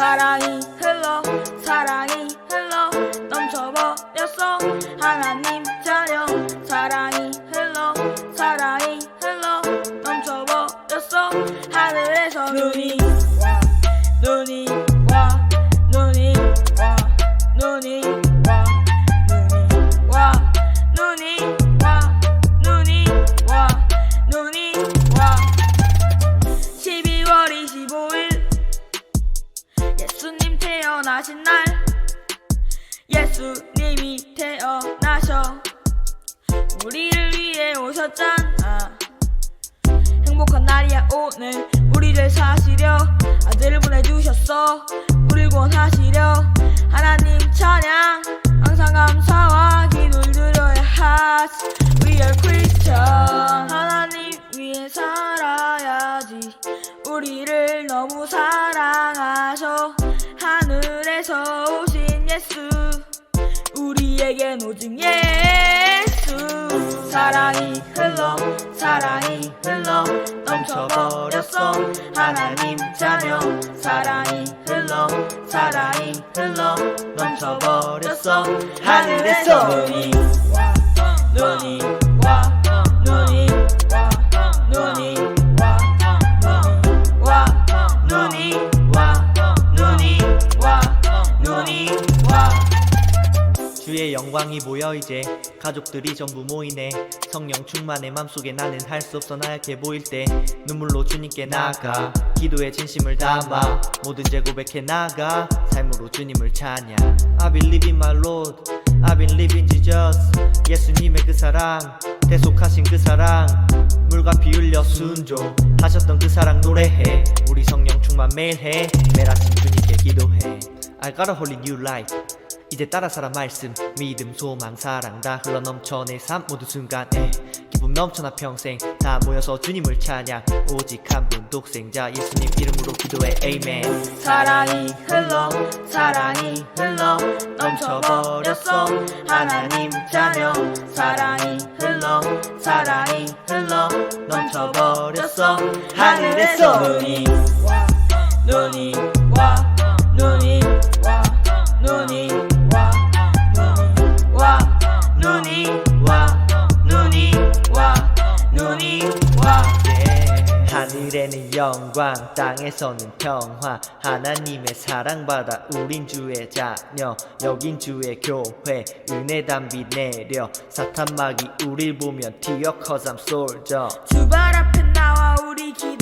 사랑이 흘러 사랑이 흘러 넘쳐버렸어. 하나님 자녀 사랑이 흘러 사랑이 흘러 넘쳐버렸어. 하늘에서 눈이 예수님 태어나신 날. 예수님이 태어나셔 우리를 위해 오셨잖아. 행복한 날이야 오늘 우리를 사시려. 아들을 보내주셨어. 우릴 구원하시려. 하나님 찬양. 항상 감사와 기도를 드려야 하지 We are Christian. 하나님 위해 살아야지 우리를 너무 사랑하셔 하늘에서 오신 예수 우리에겐 오직 예수. 사랑이 흘러 사랑이 흘러 넘쳐버렸어. 하나님 자녀 사랑이 흘러 사랑이 흘러 넘쳐버렸어. 하늘에서 눈이 주의 영광이 모여 이제 가족들이 전부 모이네. 성령 충만의 맘속에 나는 할 수 없어 나약해 보일 때 눈물로 주님께 나가. 기도의 진심을 담아 모든 죄 고백해 나가. 삶으로 주님을 찬양. I believe in my Lord. I believe in Jesus. 예수님의 그 사랑. 대속하신 그 사랑. 물과 피 흘려 순종 하셨던 그 사랑 노래해. 우리 성령 충만 매일 해. 매일 아침 주님께 기도해. I got a holy new life 이제 따라 살아 말씀. 믿음 소망 사랑 다 흘러넘쳐 내 삶 모든 순간에. 기쁨 넘쳐나 평생 다 모여서 주님을 찬양. 오직 한 분 독생자 예수님 이름으로 기도해. 에이멘 사랑이 흘러 사랑이 흘러 넘쳐버렸어 하나님 자녀 사랑이 흘러 사랑이 흘러 넘쳐버렸어 하늘에서 눈이 와 눈이 와 하늘에는 영광 땅에서는 평화. 하나님의 사랑받아 우린 주의 자녀. 여긴 주의 교회. 은혜 담비 내려. 사탄 마귀 우릴 보면 I'm soldier 주발 앞에 나와 우리 기도하자네요